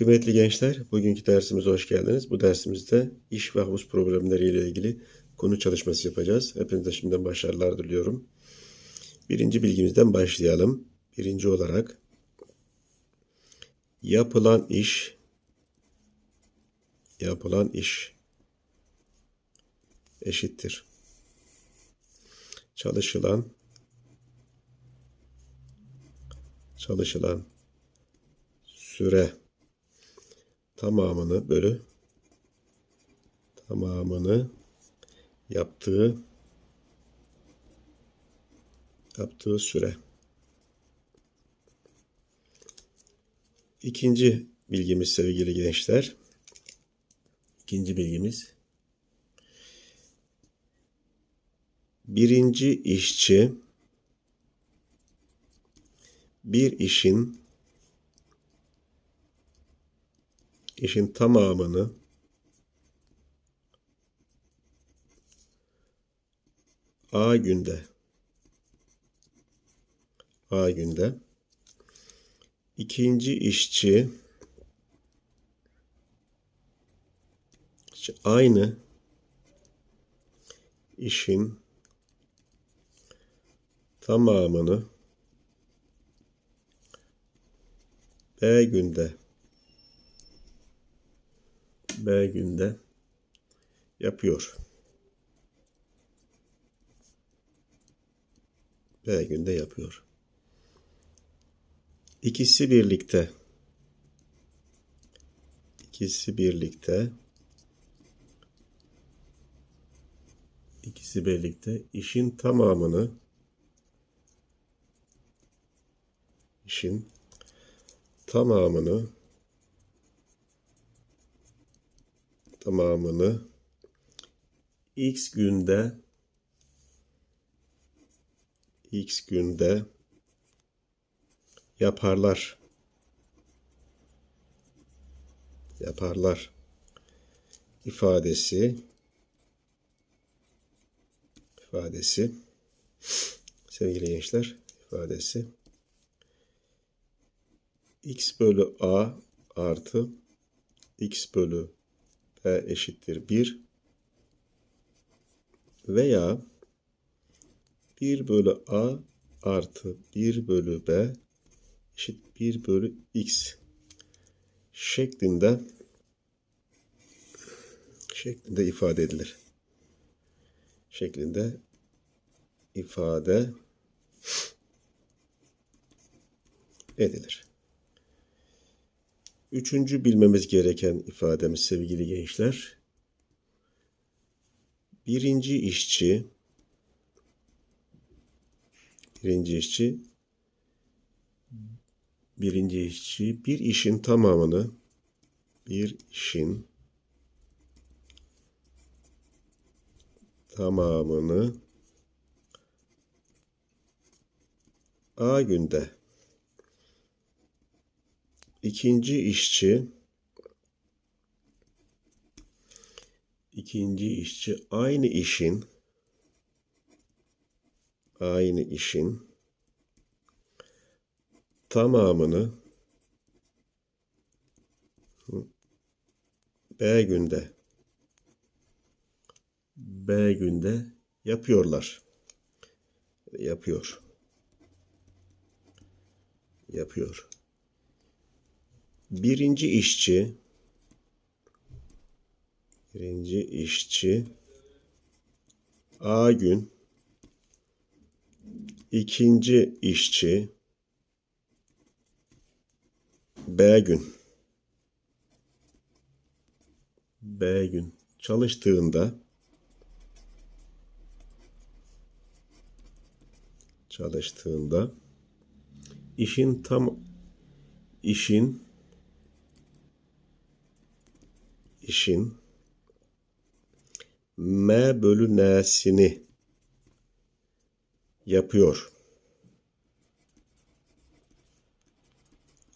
Kıymetli gençler, bugünkü dersimize hoş geldiniz. Bu dersimizde iş ve havuz problemleri ile ilgili konu çalışması yapacağız. Hepinize şimdiden başarılar diliyorum. Birinci bilgimizden başlayalım. Birinci olarak yapılan iş yapılan iş eşittir. Çalışılan çalışılan süre tamamını bölü tamamını yaptığı yaptığı süre. İkinci bilgimiz sevgili gençler. İkinci bilgimiz. Birinci işçi bir işin işin tamamını A günde A günde ikinci işçi aynı işin tamamını B günde B günde yapıyor. B günde yapıyor. İkisi birlikte ikisi birlikte ikisi birlikte işin tamamını işin tamamını tamamını x günde x günde yaparlar. Yaparlar ifadesi ifadesi sevgili gençler ifadesi x bölü a artı x bölü b eşittir 1 veya 1 bölü a artı 1 bölü b eşit 1 bölü x şeklinde şeklinde ifade edilir. Şeklinde ifade edilir. Üçüncü bilmemiz gereken ifademiz sevgili gençler. Birinci işçi birinci işçi birinci işçi bir işin tamamını bir işin tamamını A günde ikinci işçi ikinci işçi aynı işin aynı işin tamamını B günde B günde yapıyorlar. Yapıyor. Yapıyor. Birinci işçi. Birinci işçi. A gün. İkinci işçi. B gün. B gün. Çalıştığında. Çalıştığında. İşin tam işin işin M bölü N'sini yapıyor.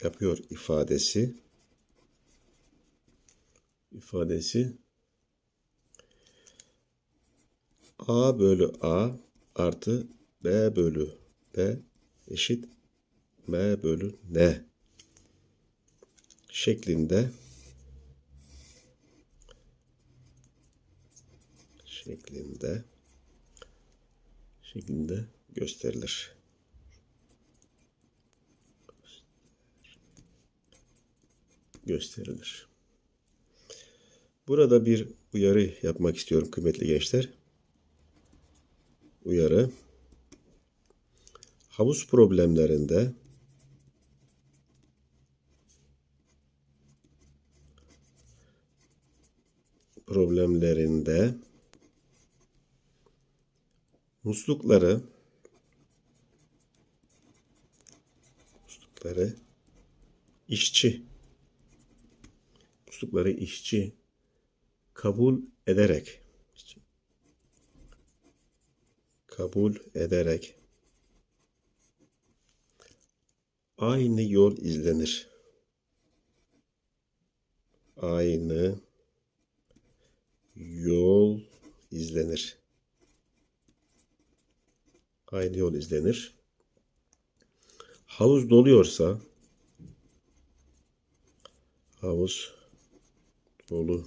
Yapıyor ifadesi ifadesi A bölü A artı B bölü B eşit M bölü N şeklinde şeklinde şeklinde gösterilir. gösterilir. Burada bir uyarı yapmak istiyorum kıymetli gençler. Uyarı. Havuz problemlerinde problemlerinde muslukları. Muslukları işçi. Muslukları işçi kabul ederek. Kabul ederek. Aynı yol izlenir. Aynı yol izlenir. Aynı yol izlenir. Havuz doluyorsa havuz dolu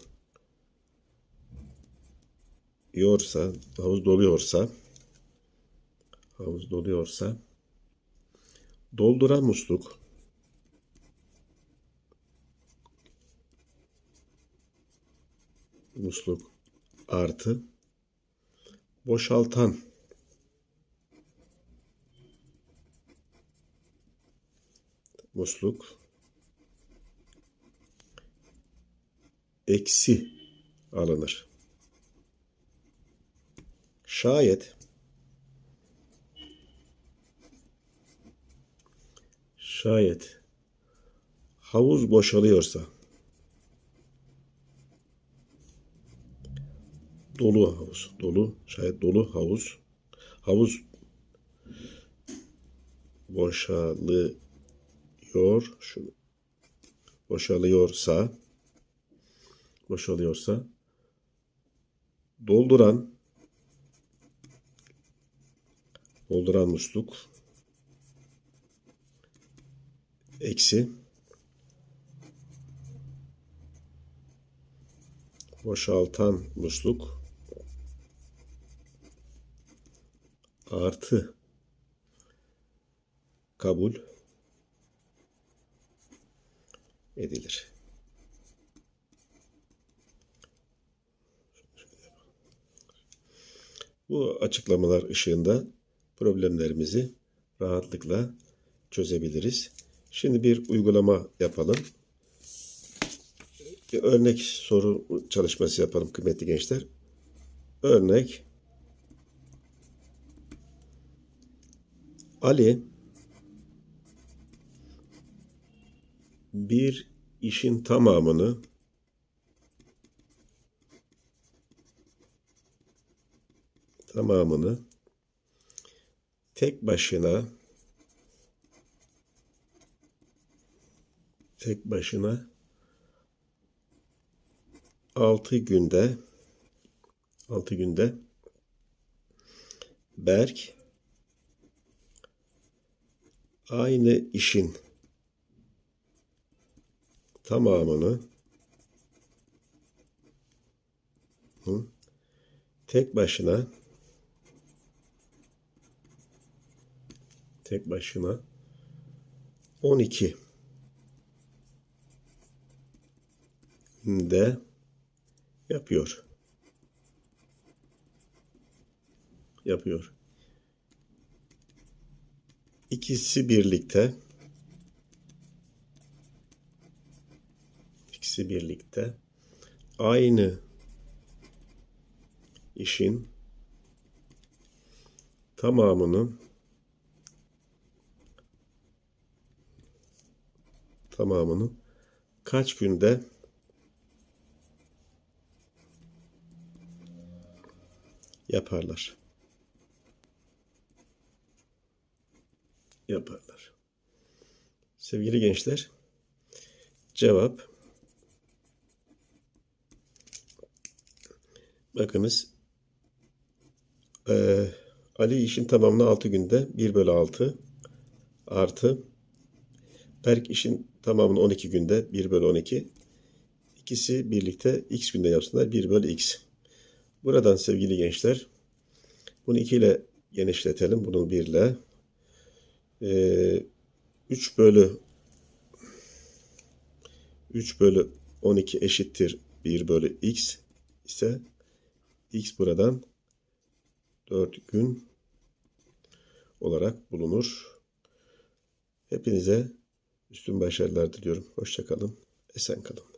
yorsa, havuz doluyorsa havuz doluyorsa dolduran musluk musluk artı boşaltan musluk eksi alınır. Şayet şayet havuz boşalıyorsa dolu havuz, dolu, şayet dolu havuz, havuz boşalıyor, şu boşalıyorsa, boşalıyorsa, dolduran, dolduran musluk, eksi, boşaltan musluk, artı kabul edilir. Bu açıklamalar ışığında problemlerimizi rahatlıkla çözebiliriz. Şimdi bir uygulama yapalım. Bir örnek soru çalışması yapalım kıymetli gençler. Örnek Ali bir işin tamamını tamamını tek başına tek başına 6 günde 6 günde Berk aynı işin tamamını tek başına tek başına 12 de yapıyor. Yapıyor. İkisi birlikte ikisi birlikte aynı işin tamamını tamamını kaç günde yaparlar. Yaparlar. Sevgili gençler, cevap bakınız eee, Ali işin tamamını 6 günde 1 bölü 6 artı Berk işin tamamını 12 günde 1 bölü 12. İkisi birlikte x günde yapsınlar 1 bölü x. Buradan sevgili gençler bunu 2 ile genişletelim. Bunu 1 ile. Ee, 3 bölü 3 bölü 12 eşittir 1 bölü x ise x buradan 4 gün olarak bulunur. Hepinize üstün başarılar diliyorum. Hoşçakalın. Esen kalın.